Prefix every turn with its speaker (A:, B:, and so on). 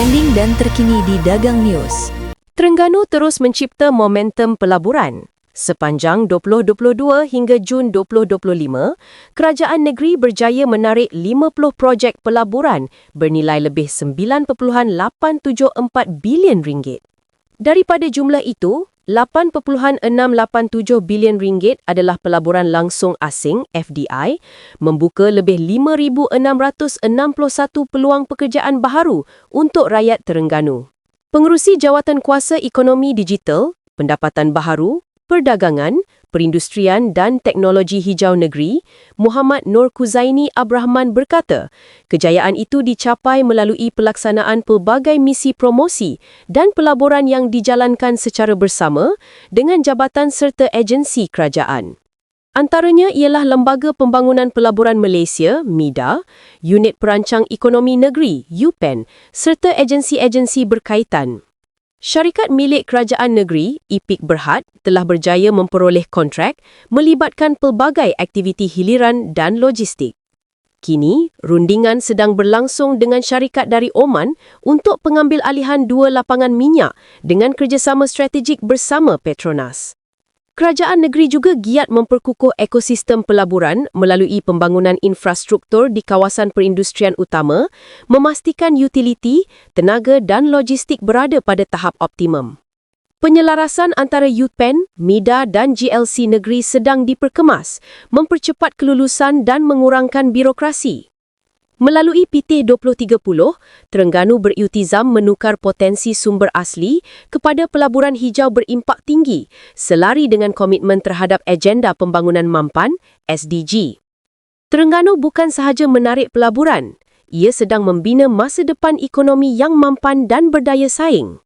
A: trending dan terkini di Dagang News.
B: Terengganu terus mencipta momentum pelaburan. Sepanjang 2022 hingga Jun 2025, kerajaan negeri berjaya menarik 50 projek pelaburan bernilai lebih 9.874 bilion ringgit. Daripada jumlah itu, 8.687 bilion ringgit adalah pelaburan langsung asing FDI, membuka lebih 5,661 peluang pekerjaan baharu untuk rakyat Terengganu. Pengerusi Jawatan Kuasa Ekonomi Digital, Pendapatan Baharu, Perdagangan, Perindustrian dan Teknologi Hijau Negeri, Muhammad Nur Kuzaini Abrahman berkata, kejayaan itu dicapai melalui pelaksanaan pelbagai misi promosi dan pelaburan yang dijalankan secara bersama dengan jabatan serta agensi kerajaan. Antaranya ialah Lembaga Pembangunan Pelaburan Malaysia, MIDA, Unit Perancang Ekonomi Negeri, UPEN, serta agensi-agensi berkaitan. Syarikat milik kerajaan negeri, IPIK Berhad, telah berjaya memperoleh kontrak melibatkan pelbagai aktiviti hiliran dan logistik. Kini, rundingan sedang berlangsung dengan syarikat dari Oman untuk pengambil alihan dua lapangan minyak dengan kerjasama strategik bersama Petronas. Kerajaan negeri juga giat memperkukuh ekosistem pelaburan melalui pembangunan infrastruktur di kawasan perindustrian utama, memastikan utiliti, tenaga dan logistik berada pada tahap optimum. Penyelarasan antara UPEN, MIDA dan GLC negeri sedang diperkemas, mempercepat kelulusan dan mengurangkan birokrasi. Melalui PT 2030, Terengganu beriltizam menukar potensi sumber asli kepada pelaburan hijau berimpak tinggi selari dengan komitmen terhadap agenda pembangunan mampan SDG. Terengganu bukan sahaja menarik pelaburan, ia sedang membina masa depan ekonomi yang mampan dan berdaya saing.